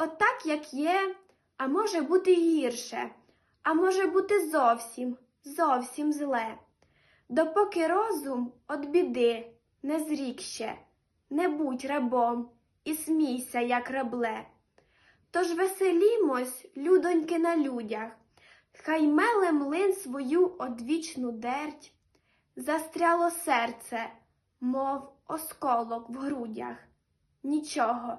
От так, як є, а може бути гірше, а може бути зовсім, зовсім зле. Допоки розум от біди не зрік ще, не будь рабом і смійся, як рабле. Тож веселімось, людоньки, на людях, хай меле млин свою одвічну дерть, застряло серце, мов осколок в грудях. Нічого,